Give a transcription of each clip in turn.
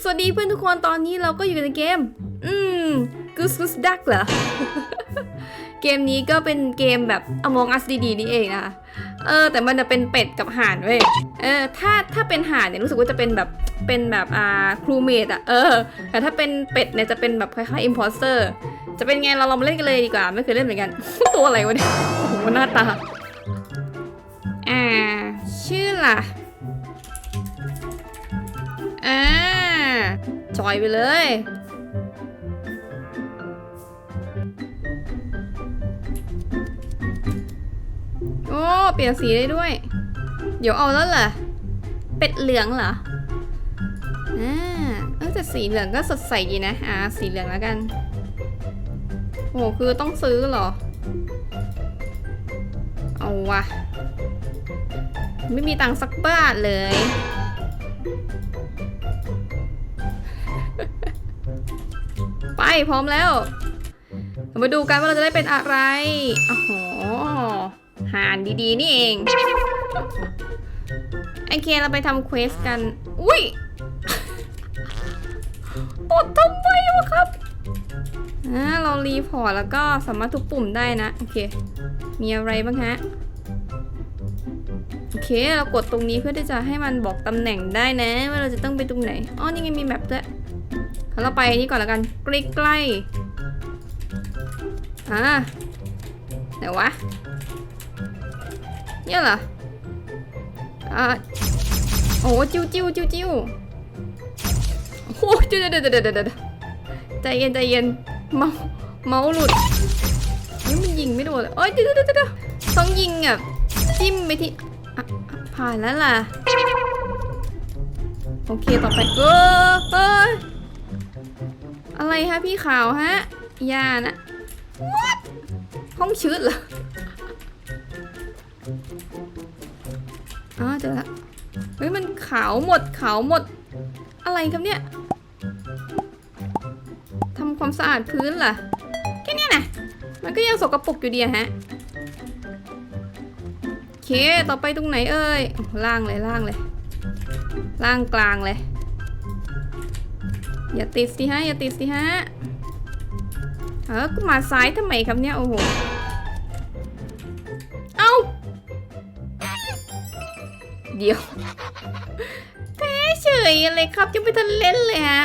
สวัสดีเพื่อนทุกคนตอนนี้เราก็อยู่ในเกม อืม Goose Goose Duck เหรอ เกมนี้ก็เป็นเกมแบบ Among Us ดีๆนี่เองนะคะเออ แต่มันจะเป็นเป็ดกับห่านเว้ย เออ ถ้าถ้าเป็นห่านเนี่ยรู้สึกว่าจะเป็นแบบเป็นแบบอ่าครูเมดอะเออ แต่ถ้าเป็นเป็ดเนี่ยจะเป็นแบบคล้ายๆ imposter จะเป็นไงเราลองมาเล่นกันเลยดีกว่า ไม่เคยเล่นเหมือนกัน ตัวอะไรวะเนี่ยโอ้โหหน้าตาอ่าชื่อล่ะอ่า จอยไปเลย โอ้ เปลี่ยนสีได้ด้วย เดี๋ยวเอาแล้วเหรอ เป็ดเหลืองเหรอ อ่า เออแต่สีเหลืองก็สดใสดีนะ อ่า สีเหลืองแล้วกัน โอ้คือต้องซื้อเหรอ เอาวะ ไม่มีตังค์สักบาทเลย พร้อมแล้วมาดูกันว่าเราจะได้เป็นอะไรโอ้โหหานดีๆ นี่เองโอเคเราไปทำเควสกัน อุ้ยตดทำไมวะครับอ่าเรารีพอร์ตแล้วก็สามารถทุกปุ่มได้นะ โอเค มีอะไรบ้างฮะ โอเค เรากดตรงนี้เพื่อที่จะให้มันบอกตำแหน่งได้นะ ว่าเราจะต้องไปตรงไหน อ๋อ นี่ไงมีแมปด้วย งั้นเราไปนนี้ก่อนแล้วกันใกล้ๆอ่าไหนวะเนี่ยเหรออ่าโอ้จิ้วจิ้วจิ้วจิ้วโอ้โหเดี๋ยวเดี๋ยวเดี๋ยวเดี๋ยวเดี๋ยวใจเย็นใจเย็นเมาเมาหลุดเฮ้ยมันยิงไม่โดนเลยโอ้ยเดี๋ยวเดี๋ยวเดี๋ยวต้องยิงอะจิ้มไปที่ผ่านแล้วล่ะ โอเค ต่อไปเออเฮ้ อะไรฮะพี่ขาวฮะยานะ What? ห้องชืดเหรออ๋อเจอละเฮ้ยมันขาวหมดขาวหมด อะไรครับเนี่ยทำความสะอาดพื้นเหรอแค่เนี้ยนะมันก็ยังสกปรกอยู่ดีฮะโอเค ต่อไปตรงไหนเอ่ยล่างเลยล่างเลย ล่างกลางเลย อย่าติดสิฮะ อย่าติดสิฮะ เออก็มาซ้ายทำไมครับเนี่ย โอ้โห เอาเดี๋ยวแพ้เฉยอะไรครับยังไม่ทันเล่นเลยฮะ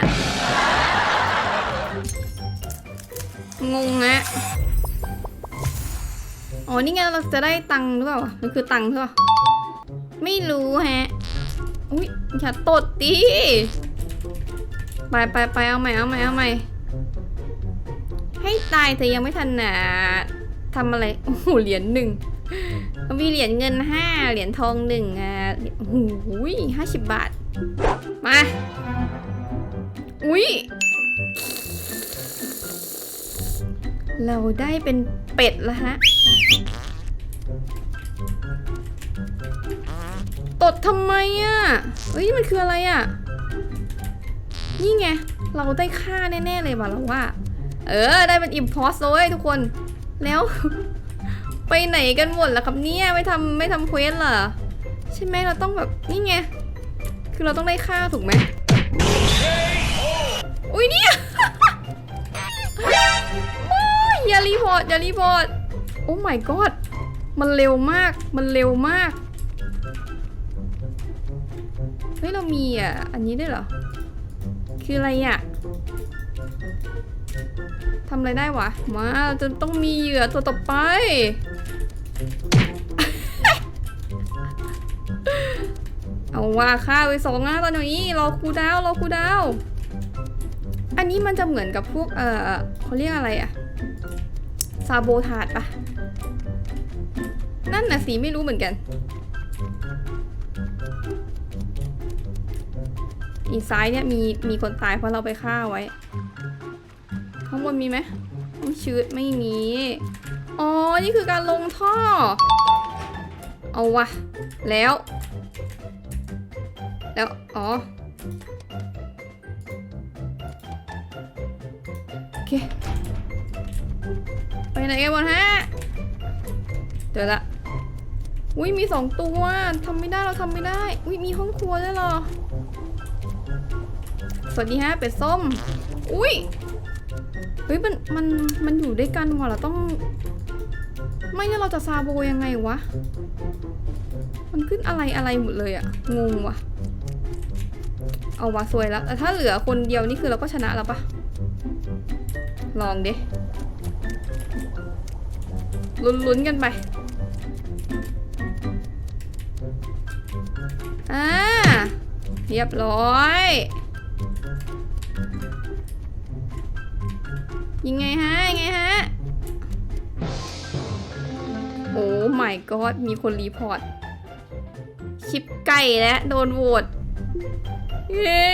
งงฮะอ๋อ นี่ไงเราจะได้ตังค์หรือเปล่ามันคือตังค์ใช่ปะไม่รู้ฮะ อุ้ยอย่าตดดิ ไปไปไปเอาใหม่เอาใหม่เอาใหม่ ให้ตายเธอยังไม่ทันนะทำอะไร โอ้โหเหรียญหนึ่งมีเหรียญเงินห้าเหรียญทองหนึ่งอะโอ้โหห้าสิบบาท มา อุ้ยเราได้เป็นเป็ดแล้วฮะ ตดทำไมอะเอ้ย มันคืออะไรอะ นี่ไง เราได้ค่าแน่ๆเลยว่ะเราว่า เออ ได้เป็นอิมพอสเลยทุกคน แล้ว ไปไหนกันหมดล่ะครับเนี่ยไม่ทำไม่ทำเควสเหรอ ใช่ไหมเราต้องแบบนี่ไง คือเราต้องได้ค่าถูกไหมอุ้ยเนี่ยอย่ารีพอร์ตอย่ารีพอร์ตโอ้ my god มันเร็วมาก มันเร็วมาก เฮ้ย เรามีอะ อันนี้ได้เหรอ คืออะไรอะทำอะไรได้วะ มาเราจะต้องมีเหยื่อตัวต่อไป เอาว่าฆ่าไปสองนะตอนนี้รอครูดาวรอครูดาว อันนี้มันจะเหมือนกับพวกเออเขาเรียกอะไรอะซาโบทาดปะนั่นน่ะสีไม่รู้เหมือนกัน อีกซ้ายเนี่ยมีมีคนตายเพราะเราไปฆ่าไว้ ข้างบนมีไหมต้องชืดไม่มี อ๋อ นี่คือการลงท่อ เอาวะ แล้ว แล้ว อ๋อ โอเค ไปไหนกันหมดฮะ เจอละอุ้ยมีสองตัวทำไม่ได้เราทำไม่ได้ อุ้ยมีห้องครัวด้วยหรอ สวัสดีฮะเป็ดส้ม อุ้ยเฮ้ยมันมันมันอยู่ด้วยกันว่ะเราต้อง ไม่งั้นเราจะซาโบยังไงวะ มันขึ้นอะไรอะไรหมดเลยอะงงว่ะเอาวะสวยแล้วแต่ถ้าเหลือคนเดียวนี่คือเราก็ชนะแล้วปะลองดิลุ้นๆกันไปอ่าเรียบร้อย ยังไงฮะยังไงฮะ โอ้ my god มีคนรีพอร์ต ชิปไก่และโดนโหวตเย้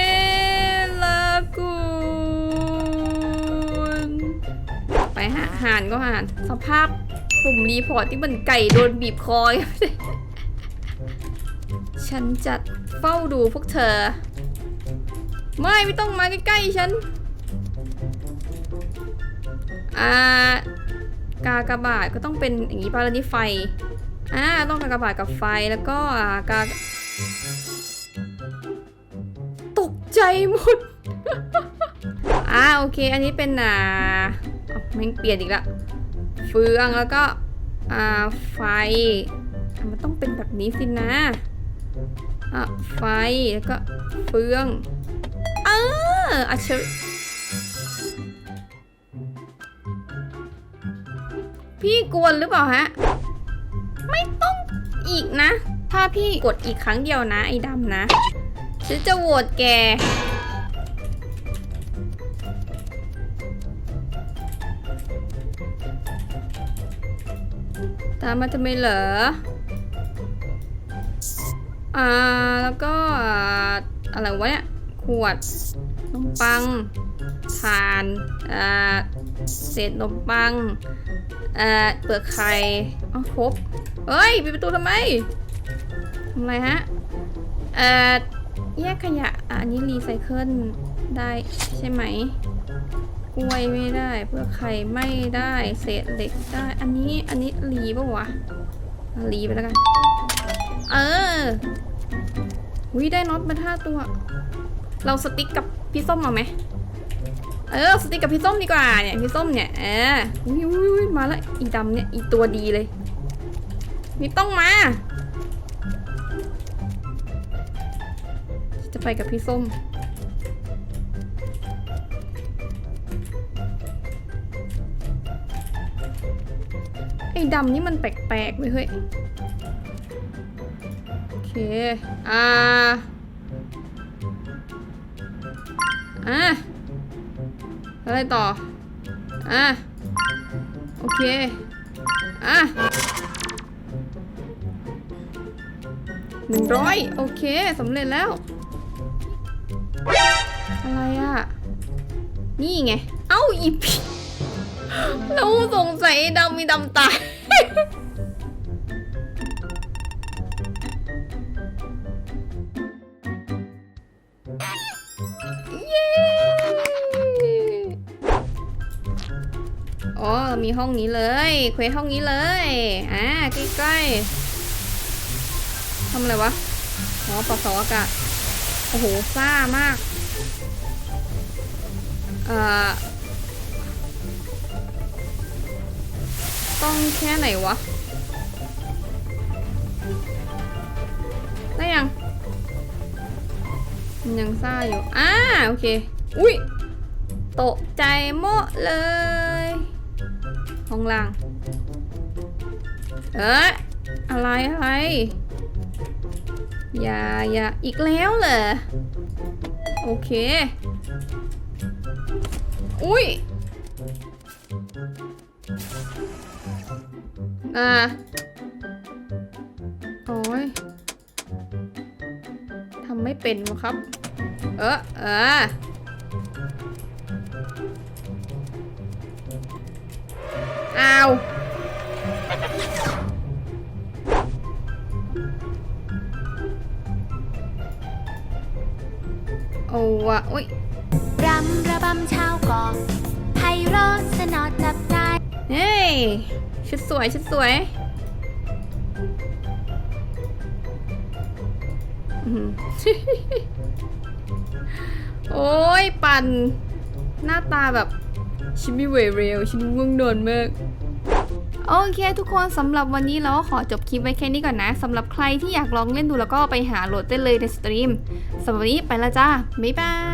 ลากูนไปหาหานก็หานสภาพปุ่มรีพอร์ตที่มันไก่โดนบีบคอ ฉันจะเฝ้าดูพวกเธอ ไม่ไม่ต้องมาใกล้ๆฉัน อ่ากากระบาทก็ต้องเป็นอย่างนี้ป่ะแล้วนี่ไฟ อ่าต้องกากระบาทกับไฟแล้วก็อ่ากาตกใจหมด อ่าโอเค อันนี้เป็นอ่าเอาแม่งเปลี่ยนอีกละเฟืองแล้วก็อ่าไฟมันต้องเป็นแบบนี้สินะอะไฟแล้วก็เฟือง เอออัจฉริพี่กวนหรือเปล่าฮะ ไม่ต้องอีกนะ ถ้าพี่กดอีกครั้งเดียวนะ ไอ้ดำนะ ฉันจะโหวตแก ตามมาทำไมเหรอ อ่า แล้วก็อ่าอะไรวะเนี่ย ขวดขนมปังทานเศษขนมปังเปลือกไข่อ๋อครบเฮ้ยปิดประตูทำไมทำไรฮะเอ่อแยกขยะอันนี้รีไซเคิลได้ใช่ไหมกล้วยไม่ได้เปลือกไข่ไม่ได้เศษเหล็กได้ อันนี้อันนี้รีปะวะอะรีไปแล้วกัน เออวิได้น็อตมาท่าตัว เราสติ๊กกับพี่ส้มเอาไหมเออสติ๊กกับพี่ส้มดีกว่าเนี่ยพี่ส้มเนี่ยเอออุ้ยอุ้ยอุ้ยมาแล้วอีดำเนี่ยอีตัวดีเลยนี่ต้องมา จะไปกับพี่ส้มไอ้ดำนี่มันแปลกๆเว้ยเฮ้ย โอเค อ่า อะอะไรต่อ อะ โอเค อะหนึ่งร้อยโอเคสำเร็จแล้ว อะไรอะ นี่ไง เอ้าอีพีเราสงสัยดำมีดำตาย ห้องนี้เลยเควสห้องนี้เลยอ่าใกล้ๆทำอะไรวะอ๋อปะสออากาศโอ้โหซ่ามากเอ่อต้องแค่ไหนวะได้ยังมันยังซ่าอยู่อ่าโอเค อุ้ยตกใจโมะเลย ห้องล่าง เอ๊ะอะไรอะไร อย่าอย่าอีกแล้วเหรอ โอเค อุ้ยอ่าโอ้ยทำไม่เป็นวะครับ เออเออ อ้าวโอ้วะอุ้ยรำระบำชาวเกาะไพเราะสนอจับใจเฮ้ยชุดสวยชุดสวยอื้อหือโอ้ยปัน หน้าตาแบบฉันไม่ไหวเร็วฉันง่วงนอนมากโอเคทุกคนสำหรับวันนี้เราก็ขอจบคลิปไว้แค่นี้ก่อนนะสำหรับใครที่อยากลองเล่นดูแล้วก็ไปหาโหลดได้เลยในสตรีมสำหรับวันนี้ไปละจ้าบ๊ายบาย